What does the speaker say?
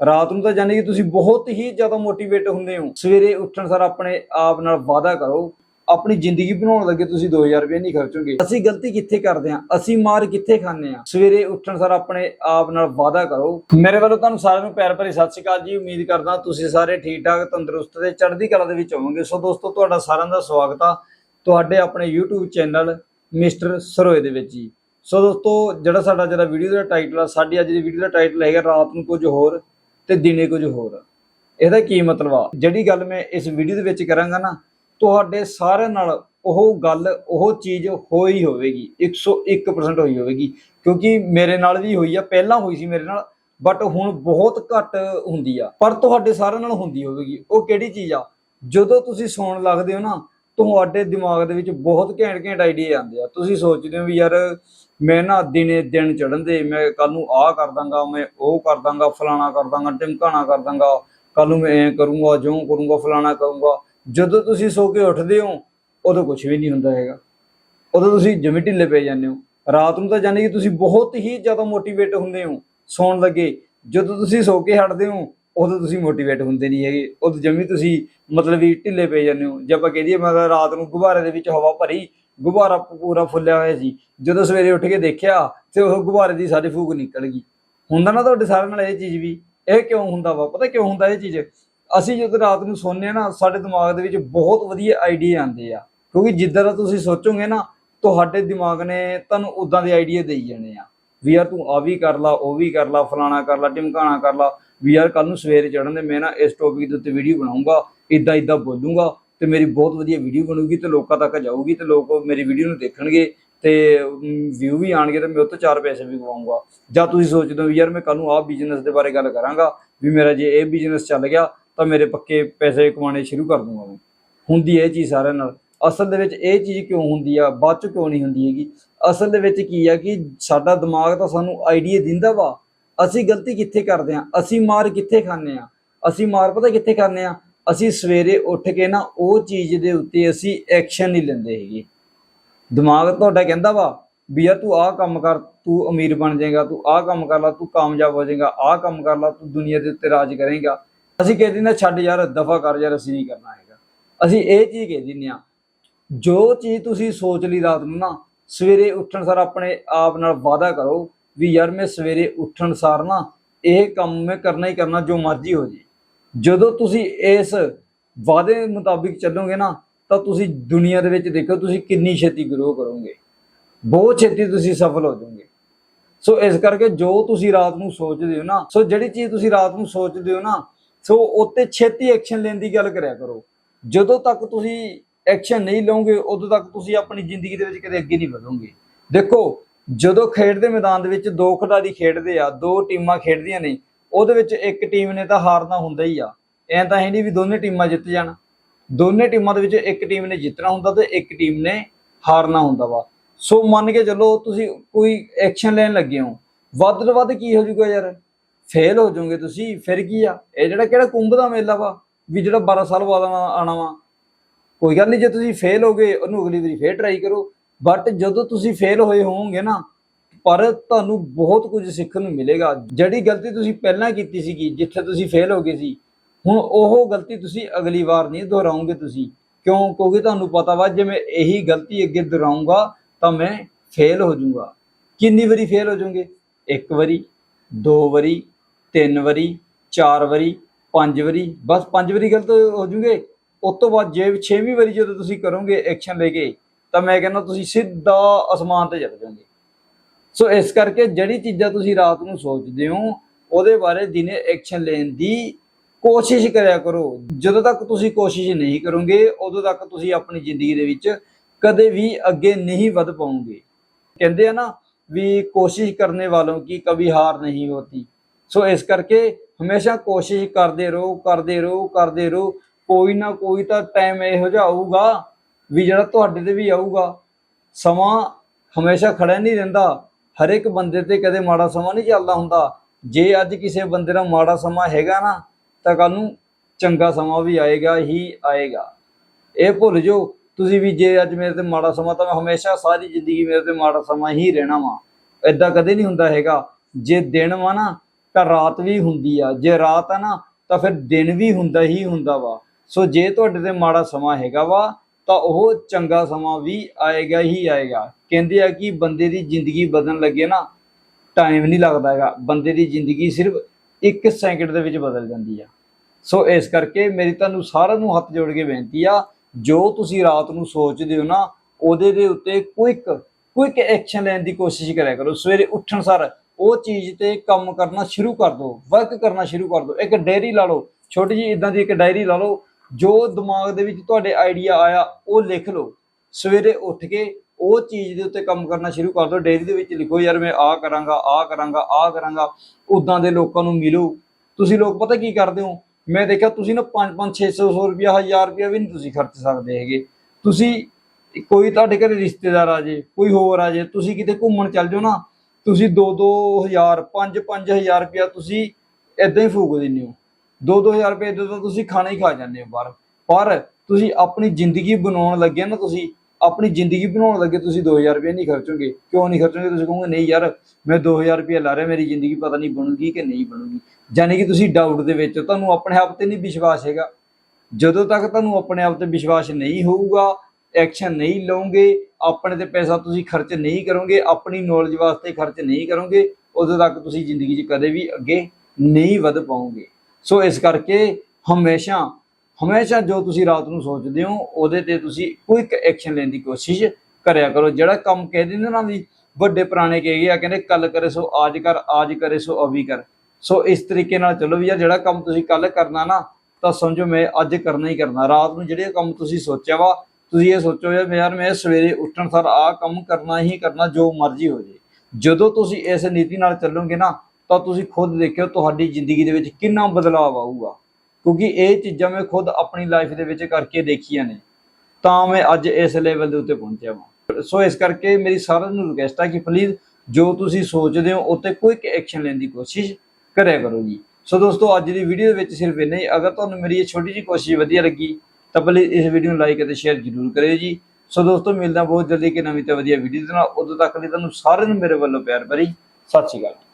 ਰਾਤ ਨੂੰ ਤਾਂ ਜਾਨੀ ਕਿ ਤੁਸੀਂ ਬਹੁਤ ਹੀ ਜ਼ਿਆਦਾ ਮੋਟੀਵੇਟ ਹੁੰਦੇ ਹੋ। ਸਵੇਰੇ ਉੱਠਣ ਸਾਰ ਆਪਣੇ ਆਪ ਨਾਲ ਵਾਅਦਾ ਕਰੋ, ਆਪਣੀ ਜ਼ਿੰਦਗੀ ਬਣਾਉਣ ਲੱਗੇ ਤੁਸੀਂ 2000 ਰੁਪਏ ਨਹੀਂ ਖਰਚੋਗੇ। ਅਸੀਂ ਗਲਤੀ ਕਿੱਥੇ ਕਰਦੇ ਹਾਂ? ਅਸੀਂ ਮਾਰ ਕਿੱਥੇ ਖਾਂਦੇ ਹਾਂ? ਸਵੇਰੇ ਉੱਠਣ ਸਾਰ ਆਪਣੇ ਆਪ ਨਾਲ ਵਾਅਦਾ ਕਰੋ। ਮੇਰੇ ਵੱਲੋਂ ਤੁਹਾਨੂੰ ਸਾਰਿਆਂ ਨੂੰ ਪਿਆਰ ਭਰੀ ਸਤਿ ਸ਼੍ਰੀ ਅਕਾਲ ਜੀ। ਉਮੀਦ ਕਰਦਾ ਤੁਸੀਂ ਸਾਰੇ ਠੀਕ ਠਾਕ ਤੰਦਰੁਸਤ ਤੇ ਚੜ੍ਹਦੀ ਕਲਾ ਦੇ ਵਿੱਚ ਹੋਵੋਗੇ। ਸੋ ਦੋਸਤੋ, ਤੁਹਾਡਾ ਸਾਰਿਆਂ ਦਾ ਸਵਾਗਤ ਆ ਤੁਹਾਡੇ ਆਪਣੇ YouTube ਚੈਨਲ ਮਿਸਟਰ ਸਰੋਏ ਦੇ ਵਿੱਚ ਜੀ। ਸੋ ਦੋਸਤੋ, ਜਿਹੜਾ ਸਾਡਾ ਜਿਹੜਾ ਵੀਡੀਓ ਦਾ ਟਾਈਟਲ ਆ, ਸਾਡੀ ਅੱਜ ਦੀ ਵੀਡੀਓ ਦਾ ਟਾਈਟਲ ਹੈਗਾ ਰਾਤ ਨੂੰ ਕੁਝ ਹੋਰ। ਤੇ ਦਿਨੇ ਕੁਝ ਹੋਰ। ਇਹਦਾ ਕੀ ਮਤਲਬ ਆ? ਜਿਹੜੀ ਗੱਲ ਮੈਂ ਇਸ ਵੀਡੀਓ ਦੇ ਵਿੱਚ ਕਰਾਂਗਾ ਨਾ, ਤੁਹਾਡੇ ਸਾਰਿਆਂ ਨਾਲ ਉਹ ਗੱਲ, ਉਹ ਚੀਜ਼ ਹੋਈ ਹੋਵੇਗੀ 101% ਹੋਈ ਹੋਵੇਗੀ। ਕਿਉਂਕਿ ਮੇਰੇ ਨਾਲ ਵੀ ਹੋਈ ਆ, ਪਹਿਲਾਂ ਹੋਈ ਸੀ ਮੇਰੇ ਨਾਲ ਬਟ ਹੁਣ ਬਹੁਤ ਘੱਟ ਹੁੰਦੀ ਆ। ਪਰ ਤੁਹਾਡੇ ਸਾਰਿਆਂ ਨਾਲ ਹੁੰਦੀ ਹੋਵੇਗੀ। ਉਹ ਕਿਹੜੀ ਚੀਜ਼ ਆ? ਜਦੋਂ ਤੁਸੀਂ ਸੌਣ ਲੱਗਦੇ ਹੋ ਨਾ, ਤੁਹਾਡੇ ਦਿਮਾਗ ਦੇ ਵਿੱਚ ਬਹੁਤ ਘੈਂਟ ਘੈਂਟ ਆਈਡੀਆ ਆਉਂਦੇ ਆ। ਤੁਸੀਂ ਸੋਚਦੇ ਹੋ ਵੀ ਯਾਰ ਮੈਂ ਨਾ ਦਿਨੇ ਦਿਨ ਚੜਨ ਦੇ ਮੈਂ ਕੱਲ ਨੂੰ ਆਹ ਕਰ ਦਾਂਗਾ, ਮੈਂ ਉਹ ਕਰ ਦਾਂਗਾ, ਫਲਾਣਾ ਕਰ ਦਾਂਗਾ ਟਿਮਕਾਣਾ ਕਰ ਦਾਂਗਾ ਕੱਲ ਨੂੰ ਮੈਂ ਐਂ ਕਰੂੰਗਾ, ਜਿਉਂ ਕਰੂੰਗਾ, ਫਲਾਣਾ ਕਰੂੰਗਾ, ਜਦੋਂ ਤੁਸੀਂ ਸੋ ਕੇ ਉੱਠਦੇ ਹੋ, ਉਦੋਂ ਕੁਝ ਵੀ ਨਹੀਂ ਹੁੰਦਾ ਹੈਗਾ। ਉਦੋਂ ਤੁਸੀਂ ਜਮੀ ਢਿੱਲੇ ਪੈ ਜਾਂਦੇ ਹੋ। ਰਾਤ ਨੂੰ ਤਾਂ ਜਾਨੀ ਕਿ ਤੁਸੀਂ ਬਹੁਤ ਹੀ ਜ਼ਿਆਦਾ ਮੋਟੀਵੇਟ ਹੁੰਦੇ ਹੋ ਸੌਣ ਲੱਗੇ। ਜਦੋਂ ਤੁਸੀਂ ਸੋ ਕੇ ਹਟਦੇ ਹੋ, ਉਦੋਂ ਤੁਸੀਂ ਮੋਟੀਵੇਟ ਹੁੰਦੇ ਨਹੀਂ ਹੈਗੇ। ਉਦੋਂ ਜਮੀ ਤੁਸੀਂ ਮਤਲਬ ਵੀ ਢਿੱਲੇ ਪੈ ਜਾਂਦੇ ਹੋ। ਜੇ ਆਪਾਂ ਕਹਿ ਦਈਏ, ਮੈਂ ਰਾਤ ਨੂੰ ਗੁਬਾਰੇ ਦੇ ਵਿੱਚ ਹਵਾ ਭਰੀ ਗੁਬਾਰਾ ਪੂਰਾ ਫੁੱਲਿਆ ਹੋਇਆ ਸੀ। ਜਦੋਂ ਸਵੇਰੇ ਉੱਠ ਕੇ ਦੇਖਿਆ ਤੇ ਉਹ ਗੁਬਾਰੇ ਦੀ ਸਾਰੀ ਫੂਕ ਨਿਕਲ ਗਈ। ਹੁੰਦਾ ਨਾ ਤੁਹਾਡੇ ਸਾਰਿਆਂ ਨਾਲ ਇਹ ਚੀਜ਼ ਵੀ, ਇਹ ਕਿਉਂ ਹੁੰਦਾ ਵਾ? ਪਤਾ ਕਿਉਂ ਹੁੰਦਾ ਇਹ ਚੀਜ਼? ਅਸੀਂ ਜਦੋਂ ਰਾਤ ਨੂੰ ਸੌਂਦੇ ਆ ਨਾ, ਸਾਡੇ ਦਿਮਾਗ ਦੇ ਵਿੱਚ ਬਹੁਤ ਵਧੀਆ ਆਈਡੀਆ ਆਉਂਦੇ ਆ। ਕਿਉਂਕਿ ਜਿੱਦਾਂ ਦਾ ਤੁਸੀਂ ਸੋਚੋਗੇ ਨਾ, ਤੁਹਾਡੇ ਦਿਮਾਗ ਨੇ ਤੁਹਾਨੂੰ ਉਦਾਂ ਦੇ ਆਈਡੀਆ ਦੇਈ ਜਾਣੇ ਆ। ਵੀ ਯਾਰ ਤੂੰ ਆ ਵੀ ਕਰ ਲਾ, ਉਹ ਵੀ ਕਰ ਲਾ, ਫਲਾਣਾ ਕਰ ਲਾ ਟਿਮਕਾਣਾ ਕਰ ਲਾ। ਵੀ ਯਾਰ ਕੱਲ ਨੂੰ ਸਵੇਰੇ ਚੜਨ ਦੇ ਮੈਂ ਨਾ ਇਸ ਟੌਪਿਕ ਦੇ ਉੱਤੇ ਵੀਡੀਓ ਬਣਾਉਂਗਾ ਇਦਾਂ ਇਦਾਂ ਬੋਲੂੰਗਾ। ਤੇ ਮੇਰੀ ਬਹੁਤ ਵਧੀਆ ਵੀਡੀਓ ਬਣੂਗੀ ਤੇ ਲੋਕਾਂ ਤੱਕ ਜਾਊਗੀ ਤੇ ਲੋਕ ਮੇਰੀ ਵੀਡੀਓ ਨੂੰ ਦੇਖਣਗੇ ਤੇ ਵਿਊ ਵੀ ਆਣਗੇ ਤੇ ਮੈਂ ਉਹ ਤੋਂ ਚਾਰ ਪੈਸੇ ਵੀ ਕਮਾਊਂਗਾ। ਜਾਂ ਤੁਸੀਂ ਸੋਚਦੇ ਹੋ ਵੀ ਯਾਰ ਮੈਂ ਕੱਲ ਨੂੰ ਆਹ ਬਿਜ਼ਨਸ ਦੇ ਬਾਰੇ ਗੱਲ ਕਰਾਂਗਾ, ਵੀ ਮੇਰਾ ਜੇ ਇਹ ਬਿਜ਼ਨਸ ਚੱਲ ਗਿਆ ਤਾਂ ਮੇਰੇ ਪੱਕੇ ਪੈਸੇ ਕਮਾਉਣੇ ਸ਼ੁਰੂ ਕਰ ਦੂੰਗਾ ਮੈਂ। ਹੁੰਦੀ ਇਹ ਚੀਜ਼ ਸਾਰਿਆਂ ਨਾਲ। ਅਸਲ ਦੇ ਵਿੱਚ ਇਹ ਚੀਜ਼ ਕਿਉਂ ਹੁੰਦੀ ਆ? ਬਾਅਦ ਚ ਕਿਉਂ ਨਹੀਂ ਹੁੰਦੀ ਹੈਗੀ? ਅਸਲ ਦੇ ਵਿੱਚ ਕੀ ਆ ਕਿ ਸਾਡਾ ਦਿਮਾਗ ਤਾਂ ਸਾਨੂੰ ਆਈਡੀਆ ਦਿੰਦਾ ਵਾ, ਅਸੀਂ ਗਲਤੀ ਕਿੱਥੇ ਕਰਦੇ ਆ? ਅਸੀਂ ਮਾਰ ਕਿੱਥੇ ਖਾਂਦੇ ਆ? ਅਸੀਂ ਮਾਰ ਪਤਾ ਕਿੱਥੇ ਖਾਂਦੇ ਆ? ਅਸੀਂ ਸਵੇਰੇ ਉੱਠ ਕੇ ਨਾ ਉਹ ਚੀਜ਼ ਦੇ ਉੱਤੇ ਅਸੀਂ ਐਕਸ਼ਨ ਨਹੀਂ ਲੈਂਦੇ ਹੈਗੇ। ਦਿਮਾਗ ਤੁਹਾਡਾ ਕਹਿੰਦਾ ਵਾ ਵੀ ਯਾਰ ਤੂੰ ਆਹ ਕੰਮ ਕਰ ਤੂੰ ਅਮੀਰ ਬਣ ਜਾਏਗਾ ਤੂੰ ਆਹ ਕੰਮ ਕਰ ਲੈ ਤੂੰ ਕਾਮਯਾਬ ਹੋ ਜਾਏਗਾ ਆਹ ਕੰਮ ਕਰ ਲੈ ਤੂੰ ਦੁਨੀਆ ਦੇ ਉੱਤੇ ਰਾਜ ਕਰੇਗਾ। ਅਸੀਂ ਕਹਿ ਦਿੰਦੇ ਹਾਂ, ਛੱਡ ਯਾਰ ਦਫਾ ਕਰ ਯਾਰ ਅਸੀਂ ਨਹੀਂ ਕਰਨਾ ਹੈਗਾ। ਅਸੀਂ ਇਹ ਚੀਜ਼ ਕਹਿ ਦਿੰਦੇ ਆ ਜੋ ਚੀਜ਼ ਤੁਸੀਂ ਸੋਚ ਲਈ ਰਾਤ ਨੂੰ ਨਾ ਸਵੇਰੇ ਉੱਠਣ ਸਾਰ ਆਪਣੇ ਆਪ ਨਾਲ ਵਾਅਦਾ ਕਰੋ ਵੀ ਯਾਰ ਮੈਂ ਸਵੇਰੇ ਉੱਠਣ ਸਾਰ ਨਾ ਇਹ ਕੰਮ ਮੈਂ ਕਰਨਾ ਹੀ ਕਰਨਾ ਜੋ ਮਰਜ਼ੀ ਹੋ ਜੇ। ਜਦੋਂ ਤੁਸੀਂ ਇਸ ਵਾਅਦੇ ਮੁਤਾਬਿਕ ਚੱਲੋਗੇ ਨਾ, ਤਾਂ ਤੁਸੀਂ ਦੁਨੀਆ ਦੇ ਵਿੱਚ ਦੇਖੋ ਤੁਸੀਂ ਕਿੰਨੀ ਛੇਤੀ ਗਰੋ ਕਰੋਗੇ। ਬਹੁਤ ਛੇਤੀ ਤੁਸੀਂ ਸਫਲ ਹੋ ਜਾਓਗੇ। ਸੋ ਇਸ ਕਰਕੇ ਜੋ ਤੁਸੀਂ ਰਾਤ ਨੂੰ ਸੋਚਦੇ ਹੋ ਨਾ, ਸੋ ਜਿਹੜੀ ਚੀਜ਼ ਤੁਸੀਂ ਰਾਤ ਨੂੰ ਸੋਚਦੇ ਹੋ ਨਾ, ਸੋ ਉੱਤੇ ਛੇਤੀ ਐਕਸ਼ਨ ਲੈਣ ਦੀ ਗੱਲ ਕਰਿਆ ਕਰੋ। ਜਦੋਂ ਤੱਕ ਤੁਸੀਂ ਐਕਸ਼ਨ ਨਹੀਂ ਲਓਗੇ, ਉਦੋਂ ਤੱਕ ਤੁਸੀਂ ਆਪਣੀ ਜ਼ਿੰਦਗੀ ਦੇ ਵਿੱਚ ਕਦੇ ਅੱਗੇ ਨਹੀਂ ਵਧੋਗੇ। ਦੇਖੋ, ਜਦੋਂ ਖੇਡ ਦੇ ਮੈਦਾਨ ਦੇ ਵਿੱਚ ਦੋ ਖਿਡਾਰੀ ਖੇਡਦੇ ਆ, ਦੋ ਟੀਮਾਂ ਖੇਡਦੀਆਂ ਨੇ ਉਹਦੇ ਵਿੱਚ ਇੱਕ ਟੀਮ ਨੇ ਤਾਂ ਹਾਰਨਾ ਹੁੰਦਾ ਹੀ ਆ। ਐਂ ਤਾਂ ਹੈ ਨਹੀਂ ਵੀ ਦੋਨੇ ਟੀਮਾਂ ਜਿੱਤ ਜਾਣ। ਦੋਨੇ ਟੀਮਾਂ ਦੇ ਵਿੱਚ ਇੱਕ ਟੀਮ ਨੇ ਜਿੱਤਣਾ ਹੁੰਦਾ ਤੇ ਇੱਕ ਟੀਮ ਨੇ ਹਾਰਨਾ ਹੁੰਦਾ ਵਾ। ਸੋ ਮੰਨ ਕੇ ਚੱਲੋ ਤੁਸੀਂ ਕੋਈ ਐਕਸ਼ਨ ਲੈਣ ਲੱਗੇ ਹੋ। ਵੱਧ ਤੋਂ ਵੱਧ ਕੀ ਹੋ ਜਾਊਗਾ ਯਾਰ? ਫੇਲ ਹੋ ਜਾਓਗੇ ਤੁਸੀਂ, ਫਿਰ ਕੀ ਆ? ਇਹ ਜਿਹੜਾ ਕਿਹੜਾ ਕੁੰਭ ਦਾ ਮੇਲਾ ਵਾ, ਵੀ ਜਿਹੜਾ 12 ਸਾਲ ਬਾਅਦ ਆਉਣਾ- ਆਉਣਾ ਵਾ। ਕੋਈ ਗੱਲ ਨਹੀਂ, ਜੇ ਤੁਸੀਂ ਫੇਲ ਹੋ ਗਏ, ਉਹਨੂੰ ਅਗਲੀ ਵਾਰੀ ਫੇਰ ਟਰਾਈ ਕਰੋ। ਬਟ ਜਦੋਂ ਤੁਸੀਂ ਫੇਲ ਹੋਏ ਹੋਵੋਗੇ ਨਾ ਪਰ ਤੁਹਾਨੂੰ ਬਹੁਤ ਕੁਝ ਸਿੱਖਣ ਨੂੰ ਮਿਲੇਗਾ। ਜਿਹੜੀ ਗਲਤੀ ਤੁਸੀਂ ਪਹਿਲਾਂ ਕੀਤੀ ਸੀਗੀ, ਜਿੱਥੇ ਤੁਸੀਂ ਫੇਲ ਹੋ ਗਏ ਸੀ, ਹੁਣ ਉਹ ਗਲਤੀ ਤੁਸੀਂ ਅਗਲੀ ਵਾਰ ਨਹੀਂ ਦੁਹਰਾਉਂਗੇ ਤੁਸੀਂ। ਕਿਉਂ? ਕਿਉਂਕਿ ਤੁਹਾਨੂੰ ਪਤਾ ਵਾ ਜੇ ਮੈਂ ਇਹੀ ਗਲਤੀ ਅੱਗੇ ਦੁਹਰਾਉਂਗਾ, ਤਾਂ ਮੈਂ ਫੇਲ ਹੋ ਜਾਊਂਗਾ। ਕਿੰਨੀ ਵਾਰੀ ਫੇਲ ਹੋ ਜਾਓਗੇ? ਇੱਕ ਵਾਰੀ, ਦੋ ਵਾਰੀ, ਤਿੰਨ ਵਾਰੀ, ਚਾਰ ਵਾਰੀ, ਪੰਜ ਵਾਰੀ, ਬਸ ਪੰਜ ਵਾਰੀ ਗਲਤ ਹੋ ਜੂਗੇ ਉਸ ਤੋਂ ਬਾਅਦ ਜੇ ਛੇਵੀਂ ਵਾਰੀ ਜਦੋਂ ਤੁਸੀਂ ਕਰੋਗੇ ਐਕਸ਼ਨ ਲੈ ਕੇ, ਤਾਂ ਮੈਂ ਕਹਿੰਦਾ ਤੁਸੀਂ ਸਿੱਧਾ ਅਸਮਾਨ ਤੇ ਚਲੇ ਜਾਓਗੇ। ਸੋ ਇਸ ਕਰਕੇ ਜਿਹੜੀ ਚੀਜ਼ਾਂ ਤੁਸੀਂ ਰਾਤ ਨੂੰ ਸੋਚਦੇ ਹੋ, ਉਹਦੇ ਬਾਰੇ ਦਿਨੇ ਐਕਸ਼ਨ ਲੈਣ ਦੀ ਕੋਸ਼ਿਸ਼ ਕਰਿਆ ਕਰੋ। ਜਦੋਂ ਤੱਕ ਤੁਸੀਂ ਕੋਸ਼ਿਸ਼ ਨਹੀਂ ਕਰੋਗੇ, ਉਦੋਂ ਤੱਕ ਤੁਸੀਂ ਆਪਣੀ ਜ਼ਿੰਦਗੀ ਦੇ ਵਿੱਚ ਕਦੇ ਵੀ ਅੱਗੇ ਨਹੀਂ ਵਧ ਪਾਓਗੇ ਕਹਿੰਦੇ ਆ ਨਾ ਵੀ ਕੋਸ਼ਿਸ਼ ਕਰਨੇ ਵਾਲੋਂ ਕੀ ਕभी ਹਾਰ ਨਹੀਂ ਹੋਤੀ। ਸੋ ਇਸ ਕਰਕੇ ਹਮੇਸ਼ਾ ਕੋਸ਼ਿਸ਼ ਕਰਦੇ ਰਹੋ ਕਰਦੇ ਰਹੋ ਕਰਦੇ ਰਹੋ। ਕੋਈ ਨਾ ਕੋਈ ਤਾਂ ਟਾਈਮ ਇਹੋ ਜਿਹਾ ਆਊਗਾ ਵੀ ਜਿਹੜਾ ਤੁਹਾਡੇ ਤੇ ਵੀ ਆਊਗਾ। ਸਮਾਂ ਹਮੇਸ਼ਾ ਖੜਾ ਨਹੀਂ ਰਹਿੰਦਾ। ਹਰ ਇੱਕ ਬੰਦੇ ਤੇ ਕਦੇ ਮਾੜਾ ਸਮਾਂ ਨਹੀਂ ਚੱਲਦਾ ਹੁੰਦਾ। ਜੇ ਅੱਜ ਕਿਸੇ ਬੰਦੇ ਦਾ ਮਾੜਾ ਸਮਾਂ ਹੈਗਾ ਨਾ, ਤਾਂ ਕੱਲ ਨੂੰ ਚੰਗਾ ਸਮਾਂ ਵੀ ਆਏਗਾ, ਹੀ ਆਏਗਾ। ਇਹ ਭੁੱਲ ਜਾਓ, ਤੁਸੀਂ ਵੀ ਜੇ ਅੱਜ ਮੇਰੇ ਤੇ ਮਾੜਾ ਸਮਾਂ, ਤਾਂ ਮੈਂ ਹਮੇਸ਼ਾ ਸਾਰੀ ਜ਼ਿੰਦਗੀ ਮੇਰੇ ਤੇ ਮਾੜਾ ਸਮਾਂ ਹੀ ਰਹਿਣਾ ਵਾ। ਐਦਾਂ ਕਦੇ ਨਹੀਂ ਹੁੰਦਾ ਹੈਗਾ। ਜੇ ਦਿਨ ਵਾ ਨਾ, ਤਾਂ ਰਾਤ ਵੀ ਹੁੰਦੀ ਆ। ਜੇ ਰਾਤ ਆ ਨਾ, ਤਾਂ ਫਿਰ ਦਿਨ ਵੀ ਹੁੰਦਾ ਹੀ ਹੁੰਦਾ ਵਾ। ਸੋ ਜੇ ਤੁਹਾਡੇ ਤੇ ਮਾੜਾ ਸਮਾਂ ਹੈਗਾ ਵਾ ਤਾਂ ਉਹ ਚੰਗਾ ਸਮਾਂ ਵੀ ਆਏਗਾ ਹੀ ਆਏਗਾ। ਕਹਿੰਦੇ ਆ ਕਿ ਬੰਦੇ ਦੀ ਜ਼ਿੰਦਗੀ ਬਦਲਣ ਲੱਗੇ ਨਾ ਟਾਈਮ ਨਹੀਂ ਲੱਗਦਾ ਹੈਗਾ। ਬੰਦੇ ਦੀ ਜ਼ਿੰਦਗੀ ਸਿਰਫ 1 ਸੈਕਿੰਡ ਦੇ ਵਿੱਚ ਬਦਲ ਜਾਂਦੀ ਆ। ਸੋ ਇਸ ਕਰਕੇ ਮੇਰੀ ਤੁਹਾਨੂੰ ਸਾਰਿਆਂ ਨੂੰ ਹੱਥ ਜੋੜ ਕੇ ਬੇਨਤੀ ਆ, ਜੋ ਤੁਸੀਂ ਰਾਤ ਨੂੰ ਸੋਚਦੇ ਹੋ ਨਾ, ਉਹਦੇ ਦੇ ਉੱਤੇ ਕੁਇਕ ਕੁਇਕ ਐਕਸ਼ਨ ਲੈਣ ਦੀ ਕੋਸ਼ਿਸ਼ ਕਰਿਆ ਕਰੋ। ਸਵੇਰੇ ਉੱਠਣ ਸਾਰ ਉਹ ਚੀਜ਼ ਤੇ ਕੰਮ ਕਰਨਾ ਸ਼ੁਰੂ ਕਰ ਦਿਓ ਵਰਕ ਕਰਨਾ ਸ਼ੁਰੂ ਕਰ ਦਿਓ। ਇੱਕ ਡਾਇਰੀ ਲਾ ਲਓ। ਛੋਟੀ ਜਿਹੀ ਇਦਾਂ ਦੀ ਇੱਕ ਡਾਇਰੀ ਲਾ ਲਓ ਜੋ ਦਿਮਾਗ ਦੇ ਵਿੱਚ ਤੁਹਾਡੇ ਆਈਡੀਆ ਆਇਆ, ਉਹ ਲਿਖ ਲਓ। ਸਵੇਰੇ ਉੱਠ ਕੇ ਉਹ ਚੀਜ਼ ਦੇ ਉੱਤੇ ਕੰਮ ਕਰਨਾ ਸ਼ੁਰੂ ਕਰ ਦਿਓ। ਡਾਇਰੀ ਦੇ ਵਿੱਚ ਲਿਖੋ, ਯਾਰ ਮੈਂ ਆਹ ਕਰਾਂਗਾ ਆਹ ਕਰਾਂਗਾ ਆਹ ਕਰਾਂਗਾ। ਉਦਾਂ ਦੇ ਲੋਕਾਂ ਨੂੰ ਮਿਲੋ। ਤੁਸੀਂ ਲੋਕ ਪਤਾ ਕੀ ਕਰਦੇ ਹੋ? ਮੈਂ ਦੇਖਿਆ ਤੁਸੀਂ ਨਾ 5 5 600 ਰੁਪਿਆ 1000 ਰੁਪਿਆ ਵੀ ਨਹੀਂ ਤੁਸੀਂ ਖਰਚ ਸਕਦੇ ਹੈਗੇ। ਤੁਸੀਂ ਕੋਈ ਤੁਹਾਡੇ ਘਰੇ ਰਿਸ਼ਤੇਦਾਰ ਆ ਜੇ, ਕੋਈ ਹੋਰ ਆ ਜੇ, ਤੁਸੀਂ ਕਿਤੇ ਘੁੰਮਣ ਚੱਲ ਜਾਓ ਨਾ, ਤੁਸੀਂ 2 2000 5 5000 ਰੁਪਿਆ ਤੁਸੀਂ ਇਦਾਂ ਹੀ ਫੂਕ ਦਿੰਦੇ ਹੋ। 2 2000 ਰੁਪਏ ਦੇ ਤਾਂ ਤੁਸੀਂ ਖਾਣਾ ਹੀ ਖਾ ਜਾਂਦੇ ਹੋ ਬਾਹਰ। ਪਰ ਤੁਸੀਂ ਆਪਣੀ ਜ਼ਿੰਦਗੀ ਬਣਾਉਣ ਲੱਗੇ ਨਾ ਤੁਸੀਂ, ਆਪਣੀ ਜ਼ਿੰਦਗੀ ਬਣਾਉਣ ਲੱਗੇ ਤੁਸੀਂ 2000 ਰੁਪਏ ਨਹੀਂ ਖਰਚੋਗੇ। ਕਿਉਂ ਨਹੀਂ ਖਰਚੋਗੇ? ਤੁਸੀਂ ਕਹੋਗੇ, ਨਹੀਂ ਯਾਰ, ਮੈਂ 2000 ਰੁਪਏ ਲਾ ਰਿਹਾ, ਮੇਰੀ ਜ਼ਿੰਦਗੀ ਪਤਾ ਨਹੀਂ ਬਣੂਗੀ ਕਿ ਨਹੀਂ ਬਣੂਗੀ। ਯਾਨੀ ਕਿ ਤੁਸੀਂ ਡਾਊਟ ਦੇ ਵਿੱਚ ਤੁਹਾਨੂੰ ਆਪਣੇ ਆਪ ਤੇ ਨਹੀਂ ਵਿਸ਼ਵਾਸ ਹੈਗਾ। ਜਦੋਂ ਤੱਕ ਤੁਹਾਨੂੰ ਆਪਣੇ ਆਪ ਤੇ ਵਿਸ਼ਵਾਸ ਨਹੀਂ ਹੋਊਗਾ ਐਕਸ਼ਨ ਨਹੀਂ ਲਓਗੇ, ਆਪਣੇ ਤੇ ਪੈਸਾ ਤੁਸੀਂ ਖਰਚ ਨਹੀਂ ਕਰੋਗੇ, ਆਪਣੀ ਨੌਲੇਜ ਵਾਸਤੇ ਖਰਚ ਨਹੀਂ ਕਰੋਗੇ, ਉਦੋਂ ਤੱਕ ਤੁਸੀਂ ਜ਼ਿੰਦਗੀ 'ਚ ਕਦੇ ਵੀ ਅੱਗੇ ਨਹੀਂ ਵਧ ਪਾਓਗੇ। ਸੋ ਇਸ ਕਰਕੇ ਹਮੇਸ਼ਾ ਹਮੇਸ਼ਾ ਜੋ ਤੁਸੀਂ ਰਾਤ ਨੂੰ ਸੋਚਦੇ ਹੋ, ਉਹਦੇ ਤੇ ਤੁਸੀਂ ਕੁਇਕ ਐਕਸ਼ਨ ਲੈਣ ਦੀ ਕੋਸ਼ਿਸ਼ ਕਰਿਆ ਕਰੋ। ਜਿਹੜਾ ਕੰਮ ਕਹਿੰਦੇ ਦਿੰਦੇ ਨਾ ਵੀ ਵੱਡੇ ਪੁਰਾਣੇ ਕਹੇ ਗਏ ਆ, ਕਹਿੰਦੇ ਕੱਲ ਕਰੇ ਸੋ, ਆਜ ਕਰ, ਆਜ ਕਰੇ ਸੋ ਅਭੀ ਕਰ। ਸੋ ਇਸ ਤਰੀਕੇ ਨਾਲ ਚੱਲੋ ਵੀ ਯਾਰ, ਜਿਹੜਾ ਕੰਮ ਤੁਸੀਂ ਕੱਲ ਕਰਨਾ ਨਾ, ਤਾਂ ਸਮਝੋ ਮੈਂ ਅੱਜ ਕਰਨਾ ਹੀ ਕਰਨਾ। ਰਾਤ ਨੂੰ ਜਿਹੜੇ ਕੰਮ ਤੁਸੀਂ ਸੋਚਿਆ ਵਾ, ਤੁਸੀਂ ਇਹ ਸੋਚੋ ਯਾਰ ਮੈਂ ਯਾਰ, ਮੈਂ ਸਵੇਰੇ ਉੱਠਣ ਸਾਰ ਆਹ ਕੰਮ ਕਰਨਾ ਹੀ ਕਰਨਾ, ਜੋ ਮਰਜ਼ੀ ਹੋ ਜੇ। ਜਦੋਂ ਤੁਸੀਂ ਇਸ ਨੀਤੀ ਨਾਲ ਚੱਲੋਗੇ ਨਾ ਤਾਂ ਤੁਸੀਂ ਖੁਦ ਦੇਖਿਓ ਤੁਹਾਡੀ ਜ਼ਿੰਦਗੀ ਦੇ ਵਿੱਚ ਕਿੰਨਾ ਬਦਲਾਅ ਆਊਗਾ। ਕਿਉਂਕਿ ਇਹ ਚੀਜ਼ਾਂ ਮੈਂ ਖੁਦ ਆਪਣੀ ਲਾਈਫ ਦੇ ਵਿੱਚ ਕਰਕੇ ਦੇਖੀਆਂ ਨੇ। ਤਾਂ ਮੈਂ ਅੱਜ ਇਸ ਲੈਵਲ ਦੇ ਉੱਤੇ ਪਹੁੰਚਿਆ ਹਾਂ ਸੋ ਇਸ ਕਰਕੇ ਮੇਰੀ ਸਾਰਿਆਂ ਨੂੰ ਰਿਕਵੈਸਟ ਹੈ ਕਿ ਪਲੀਜ਼ ਜੋ ਤੁਸੀਂ ਸੋਚਦੇ ਹੋ, ਉੱਤੇ ਕੋਈ ਐਕਸ਼ਨ ਲੈਣ ਦੀ ਕੋਸ਼ਿਸ਼ ਕਰਿਆ ਕਰੋ ਜੀ। ਸੋ ਦੋਸਤੋ, ਅੱਜ ਦੀ ਵੀਡੀਓ ਦੇ ਵਿੱਚ ਸਿਰਫ ਇੰਨਾ ਹੀ। ਅਗਰ ਤੁਹਾਨੂੰ ਮੇਰੀ ਇਹ ਛੋਟੀ ਜਿਹੀ ਕੋਸ਼ਿਸ਼ ਵਧੀਆ ਲੱਗੀ, ਤਾਂ ਪਲੀਜ਼ ਇਸ ਵੀਡੀਓ ਨੂੰ ਲਾਈਕ ਅਤੇ ਸ਼ੇਅਰ ਜ਼ਰੂਰ ਕਰਿਓ ਜੀ। ਸੋ ਦੋਸਤੋ, ਮਿਲਦਾ ਬਹੁਤ ਜਲਦੀ ਕਿ ਨਵੀਂ ਤੇ ਵਧੀਆ ਵੀਡੀਓ ਦੇ ਨਾਲ। ਉਦੋਂ ਤੱਕ ਲਈ ਤੁਹਾਨੂੰ ਸਾਰਿਆਂ ਨੂੰ ਮੇਰੇ ਵੱਲੋਂ ਪਿਆਰ ਭਰੀ। ਸਤਿ ਸ਼੍ਰੀ ਅਕਾਲ।